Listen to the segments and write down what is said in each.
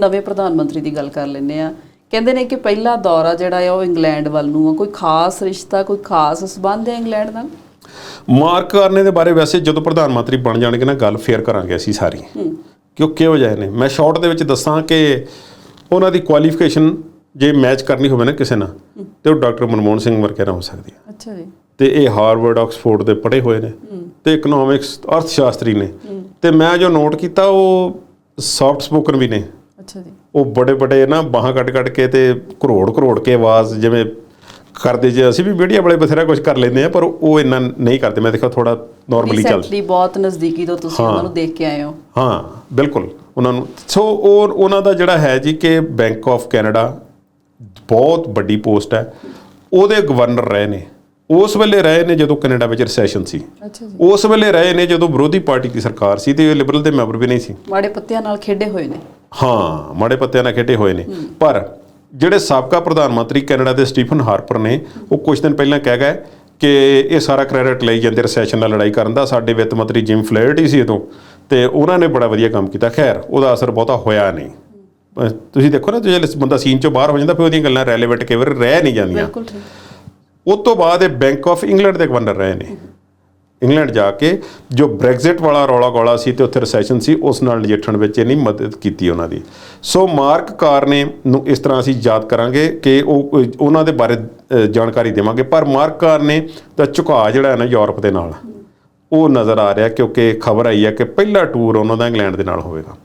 ਨਵੇਂ ਪ੍ਰਧਾਨ ਮੰਤਰੀ ਦੀ ਗੱਲ ਕਰ ਲੈਂਦੇ ਆ ਕਹਿੰਦੇ ਨੇ ਕਿ ਪਹਿਲਾ ਦੌਰਾ ਜਿਹੜਾ ਆ ਉਹ ਇੰਗਲੈਂਡ ਵੱਲ ਨੂੰ ਆ। ਕੋਈ ਖਾਸ ਰਿਸ਼ਤਾ ਕੋਈ ਖਾਸ ਸਬੰਧ ਹੈ ਇੰਗਲੈਂਡ ਨਾਲ? ਮਾਰਕ ਕਰਨੇ ਦੇ ਬਾਰੇ ਵੈਸੇ ਜਦੋਂ ਪ੍ਰਧਾਨ ਮੰਤਰੀ ਬਣ ਜਾਣਗੇ ਨਾ ਗੱਲ ਫੇਰ ਕਰਾਂਗੇ ਅਸੀਂ ਸਾਰੀ। ਕਿ ਉਹ ਕਿਹੋ ਜਿਹੇ ਨੇ? ਮੈਂ ਸ਼ਾਰਟ ਦੇ ਵਿੱਚ ਦੱਸਾਂ ਕਿ ਉਹਨਾਂ ਦੀ ਕੁਆਲੀਫਿਕੇਸ਼ਨ ਜੇ ਮੈਚ ਕਰਨੀ ਹੋਵੇ ਨਾ ਕਿਸੇ ਨਾਲ ਤੇ ਉਹ ਡਾਕਟਰ ਮਨਮੋਹਨ ਸਿੰਘ ਵਰਗੇ ਨਾ ਹੋ ਸਕਦੀ ਹੈ ਅੱਛਾ ਜੀ। ਤੇ ਇਹ ਹਾਰਵਰਡ ਆਕਸਫੋਰਡ ਦੇ ਪੜ੍ਹੇ ਹੋਏ ਨੇ ਤੇ ਇਕਨੋਮਿਕਸ ਅਰਥ ਸ਼ਾਸਤਰੀ ਨੇ। ਤੇ ਮੈਂ ਜੋ ਨੋਟ ਕੀਤਾ ਉਹ ਸੌਫਟ ਸਪੋਕਨ ਵੀ ਨੇ। ਅੱਛਾ ਜੀ। ਉਹ ਬੜੇ ਬੜੇ ਨਾ ਬਾਹਾਂ ਕੱਟ ਕੱਟ ਕੇ ਤੇ ਕਰੋੜ ਕਰੋੜ ਕੇ ਆਵਾਜ਼ ਜਿਵੇਂ ਕਰਦੇ ਜੇ ਅਸੀਂ ਵੀ ਮੀਡੀਆ ਵਾਲੇ ਬਥੇਰਾ ਕੁਝ ਕਰ ਲੈਂਦੇ ਆ ਪਰ ਉਹ ਇੰਨਾ ਨਹੀਂ ਕਰਦੇ। ਮੈਂ ਦੇਖਿਆ ਥੋੜਾ ਨਾਰਮਲੀ ਚੱਲ ਰੀਸੈਂਟਲੀ ਬਹੁਤ ਨਜ਼ਦੀਕੀ ਤੋਂ ਤੁਸੀਂ ਉਹਨਾਂ ਨੂੰ ਦੇਖ ਕੇ ਆਏ ਹੋ। ਹਾਂ ਬਿਲਕੁਲ। ਉਹਨਾਂ ਨੂੰ ਸੋ ਉਹ ਉਹਨਾਂ ਦਾ ਜਿਹੜਾ ਹੈ ਜੀ ਕਿ ਬੈਂਕ ਆਫ ਕੈਨੇਡਾ ਬਹੁਤ ਵੱਡੀ ਪੋਸਟ ਹੈ। ਉਹਦੇ ਗਵਰਨਰ ਰਹੇ ਨੇ। ਉਸ ਵੇਲੇ ਰਹੇ ਨੇ ਜਦੋਂ ਕੈਨੇਡਾ ਵਿੱਚ ਰੈਸੈਸ਼ਨ ਸੀ। ਅੱਛਾ ਜੀ। ਉਸ ਵੇਲੇ ਰਹੇ ਨੇ ਜਦੋਂ ਵਿਰੋਧੀ ਪਾਰਟੀ ਦੀ ਸਰਕਾਰ ਸੀ ਤੇ ਇਹ ਲਿਬਰਲ ਦੇ ਮੈਂਬਰ ਵੀ ਨਹੀਂ ਸੀ। ਮਾੜੇ ਪੱਤਿਆਂ ਨਾਲ ਖੇਡੇ ਹੋਏ ਨੇ। ਹਾਂ ਮਾੜੇ ਪੱਤਿਆਂ ਨਾਲ ਖੇਡੇ ਹੋਏ ਨੇ। ਪਰ ਜਿਹੜੇ ਸਾਬਕਾ ਪ੍ਰਧਾਨ ਮੰਤਰੀ ਕੈਨੇਡਾ ਦੇ ਸਟੀਫਨ ਹਾਰਪਰ ਨੇ ਉਹ ਕੁਝ ਦਿਨ ਪਹਿਲਾਂ ਕਹਿ ਗਏ ਕਿ ਇਹ ਸਾਰਾ ਕ੍ਰੈਡਿਟ ਲਈ ਜਾਂਦੇ ਰੈਸੈਸ਼ਨ ਨਾਲ ਲੜਾਈ ਕਰਨ ਦਾ। ਸਾਡੇ ਵਿੱਤ ਮੰਤਰੀ ਜਿਮ ਫਲੇਅਰਟੀ ਸੀ ਉਦੋਂ ਤੇ ਉਹਨਾਂ ਨੇ ਬੜਾ ਵਧੀਆ ਕੰਮ ਕੀਤਾ। ਖੈਰ ਉਹਦਾ ਅਸਰ ਬਹੁਤਾ ਹੋਇਆ ਨਹੀਂ। ਤੁਸੀਂ ਦੇਖੋ ਨਾ ਜੇ ਬੰਦਾ ਸੀਨ ਚੋਂ ਬਾਹਰ ਹੋ ਜਾਂਦਾ ਫਿਰ ਉਹਦੀਆਂ ਗੱਲਾਂ ਰੈਲੇਵੈਂਟ ਕਈ ਵਾਰ ਰਹਿ ਨਹੀਂ ਜਾਂਦੀਆਂ। ਬਿਲਕੁਲ ਠੀਕ। ਉਸ ਤੋਂ ਬਾਅਦ ਇਹ ਬੈਂਕ ਆਫ ਇੰਗਲੈਂਡ ਦੇ ਗਵਰਨਰ ਰਹੇ ਨੇ। ਇੰਗਲੈਂਡ ਜਾ ਕੇ ਜੋ ਬ੍ਰੈਗਜ਼ਿਟ ਵਾਲਾ ਰੌਲਾ ਗੋਲਾ ਸੀ ਤੇ ਉੱਥੇ ਰੈਸੈਸ਼ਨ ਸੀ ਉਸ ਨਾਲ ਨਜਿੱਠਣ ਵਿੱਚ ਇਹਨੀ ਮਦਦ ਕੀਤੀ ਉਹਨਾਂ ਦੀ। ਸੋ ਮਾਰਕ ਕਾਰਨੇ ਨੂੰ ਇਸ ਤਰ੍ਹਾਂ ਅਸੀਂ ਯਾਦ ਕਰਾਂਗੇ ਕਿ ਉਹ ਉਹਨਾਂ ਦੇ ਬਾਰੇ ਜਾਣਕਾਰੀ ਦੇਵਾਂਗੇ। ਪਰ ਮਾਰਕ ਕਾਰਨੇ ਦਾ ਝੁਕਾਅ ਜਿਹੜਾ ਹੈ ਨਾ ਯੂਰਪ ਦੇ ਨਾਲ ਉਹ ਨਜ਼ਰ ਆ ਰਿਹਾ ਕਿਉਂਕਿ ਖਬਰ ਆਈ ਹੈ ਕਿ ਪਹਿਲਾ ਟੂਰ ਉਹਨਾਂ ਦਾ ਇੰਗਲੈਂਡ ਦੇ ਨਾਲ ਹੋਵੇਗਾ।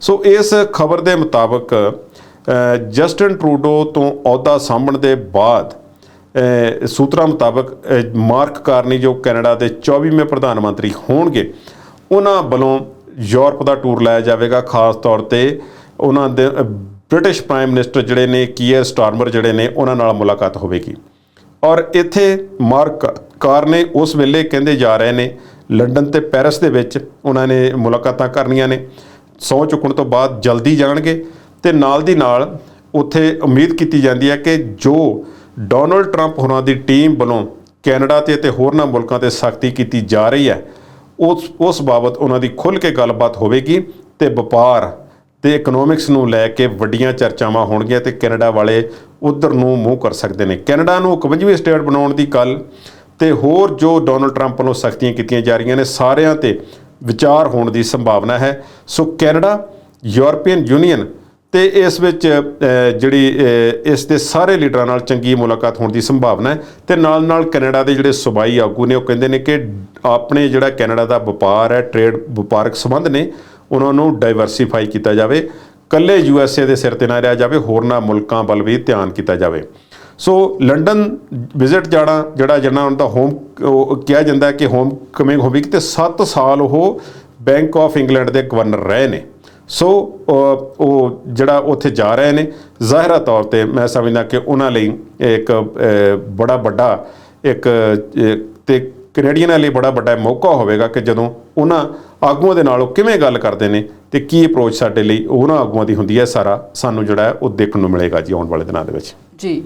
ਸੋ ਇਸ ਖਬਰ ਦੇ ਮੁਤਾਬਕ ਅ, ਜਸਟਨ ਟਰੂਡੋ ਤੋਂ ਅਹੁਦਾ ਸਾਂਭਣ ਦੇ ਬਾਅਦ ਸੂਤਰਾਂ ਮੁਤਾਬਕ ਮਾਰਕ ਕਾਰਨੀ ਜੋ ਕੈਨੇਡਾ ਦੇ 24ਵੇਂ ਪ੍ਰਧਾਨ ਮੰਤਰੀ ਹੋਣਗੇ, ਉਹਨਾਂ ਵੱਲੋਂ ਯੂਰਪ ਦਾ ਟੂਰ ਲਾਇਆ ਜਾਵੇਗਾ। ਖਾਸ ਤੌਰ ਤੇ ਉਹਨਾਂ ਦੇ ਬ੍ਰਿਟਿਸ਼ ਪ੍ਰਾਈਮ ਮਿਨਿਸਟਰ ਜਿਹੜੇ ਨੇ, ਕੀਅਰ ਸਟਾਰਮਰ ਜਿਹੜੇ ਨੇ, ਉਹਨਾਂ ਨਾਲ ਮੁਲਾਕਾਤ ਹੋਵੇਗੀ। ਔਰ ਇੱਥੇ ਮਾਰਕ ਕਾਰਨੇ ਉਸ ਵੇਲੇ ਕਹਿੰਦੇ ਜਾ ਰਹੇ ਨੇ, ਲੰਡਨ ਤੇ ਪੈਰਿਸ ਦੇ ਵਿੱਚ ਉਹਨਾਂ ਨੇ ਮੁਲਾਕਾਤਾਂ ਕਰਨੀਆਂ ਨੇ। ਸਹੁੰ ਚੁੱਕਣ ਤੋਂ ਬਾਅਦ ਜਲਦੀ ਜਾਣਗੇ ਤੇ ਨਾਲ ਦੀ ਨਾਲ ਉੱਥੇ ਉਮੀਦ ਕੀਤੀ ਜਾਂਦੀ ਹੈ ਕਿ ਜੋ ਡੋਨਲਡ ਟਰੰਪ ਹੋਰਾਂ ਦੀ ਟੀਮ ਵੱਲੋਂ ਕੈਨੇਡਾ ਤੇ ਅਤੇ ਹੋਰਨਾਂ ਮੁਲਕਾਂ ਤੇ ਸਖਤੀ ਕੀਤੀ ਜਾ ਰਹੀ ਹੈ। ਉਸ ਉਸ ਬਾਬਤ ਉਹਨਾਂ ਦੀ ਖੁੱਲ੍ਹ ਕੇ ਗੱਲਬਾਤ ਹੋਵੇਗੀ ਤੇ ਵਪਾਰ ਤੇ ਇਕਨੋਮਿਕਸ ਨੂੰ ਲੈ ਕੇ ਵੱਡੀਆਂ ਚਰਚਾਵਾਂ ਹੋਣਗੀਆਂ ਤੇ ਕੈਨੇਡਾ ਵਾਲੇ ਉਧਰ ਨੂੰ ਮੂੰਹ ਕਰ ਸਕਦੇ ਨੇ। ਕੈਨੇਡਾ ਨੂੰ 51ਵੀਂ ਸਟੇਟ ਬਣਾਉਣ ਦੀ ਗੱਲ ਤੇ ਹੋਰ ਜੋ ਡੋਨਲਡ ਟਰੰਪ ਵੱਲੋਂ ਸਖਤੀਆਂ ਕੀਤੀਆਂ ਜਾ ਰਹੀਆਂ ਨੇ, ਸਾਰਿਆਂ ਤੇ ਵਿਚਾਰ ਹੋਣ ਦੀ ਸੰਭਾਵਨਾ ਹੈ। ਸੋ ਕੈਨੇਡਾ, ਯੂਰਪੀਅਨ ਯੂਨੀਅਨ ਤੇ ਇਸ ਵਿੱਚ ਜਿਹੜੀ ਇਸ ਦੇ ਸਾਰੇ ਲੀਡਰਾਂ ਨਾਲ ਚੰਗੀ ਮੁਲਾਕਾਤ ਹੋਣ ਦੀ ਸੰਭਾਵਨਾ ਹੈ ਤੇ ਨਾਲ ਨਾਲ ਕੈਨੇਡਾ ਦੇ ਜਿਹੜੇ ਸੂਬਾਈ ਆਗੂ ਨੇ, ਉਹ ਕਹਿੰਦੇ ਨੇ ਕਿ ਆਪਣੇ ਜਿਹੜਾ ਕੈਨੇਡਾ ਦਾ ਵਪਾਰ ਹੈ, ਟ੍ਰੇਡ ਵਪਾਰਕ ਸੰਬੰਧ ਨੇ, ਉਹਨਾਂ ਨੂੰ ਡਾਈਵਰਸਿਫਾਈ ਕੀਤਾ ਜਾਵੇ ਕੱਲੇ ਯੂਐਸਏ ਦੇ ਸਿਰ ਤੇ ਨਾ ਰਿਹਾ ਜਾਵੇ, ਹੋਰਨਾਂ ਮੁਲਕਾਂ ਵੱਲ ਵੀ ਧਿਆਨ ਕੀਤਾ ਜਾਵੇ। ਸੋ ਲੰਡਨ ਵਿਜ਼ਿਟ ਜਾਣਾ, ਜਿਹੜਾ ਜਿਹਨਾਂ ਉਹਨਾਂ ਦਾ ਹੋਮ, ਉਹ ਕਿਹਾ ਜਾਂਦਾ ਕਿ ਹੋਮ ਕਮਿੰਗ ਹੋਵੇਗੀ ਤੇ 7 ਸਾਲ ਉਹ ਬੈਂਕ ਆਫ ਇੰਗਲੈਂਡ ਦੇ ਗਵਰਨਰ ਰਹੇ ਨੇ। ਸੋ ਉਹ ਜਿਹੜਾ ਉੱਥੇ ਜਾ ਰਹੇ ਨੇ ਜ਼ਾਹਿਰਾ ਤੌਰ ਤੇ ਮੈਂ ਸਮਝਦਾ ਕਿ ਉਹਨਾਂ ਲਈ ਇੱਕ ਬੜਾ ਵੱਡਾ ਇੱਕ ਅਹ, ਤੇ ਕੈਨੇਡੀਅਨਾਂ ਲਈ ਬੜਾ ਵੱਡਾ ਮੌਕਾ ਹੋਵੇਗਾ ਕਿ ਜਦੋਂ ਉਹਨਾਂ ਆਗੂਆਂ ਦੇ ਨਾਲ ਉਹ ਕਿਵੇਂ ਗੱਲ ਕਰਦੇ ਨੇ ਤੇ ਕੀ ਅਪਰੋਚ ਸਾਡੇ ਲਈ ਉਹਨਾਂ ਆਗੂਆਂ ਦੀ ਹੁੰਦੀ ਹੈ ਸਾਰਾ ਸਾਨੂੰ ਜਿਹੜਾ ਉਹ ਦੇਖਣ ਨੂੰ ਮਿਲੇਗਾ ਜੀ ਆਉਣ ਵਾਲੇ ਦਿਨਾਂ ਦੇ ਵਿੱਚ। ਜੀ।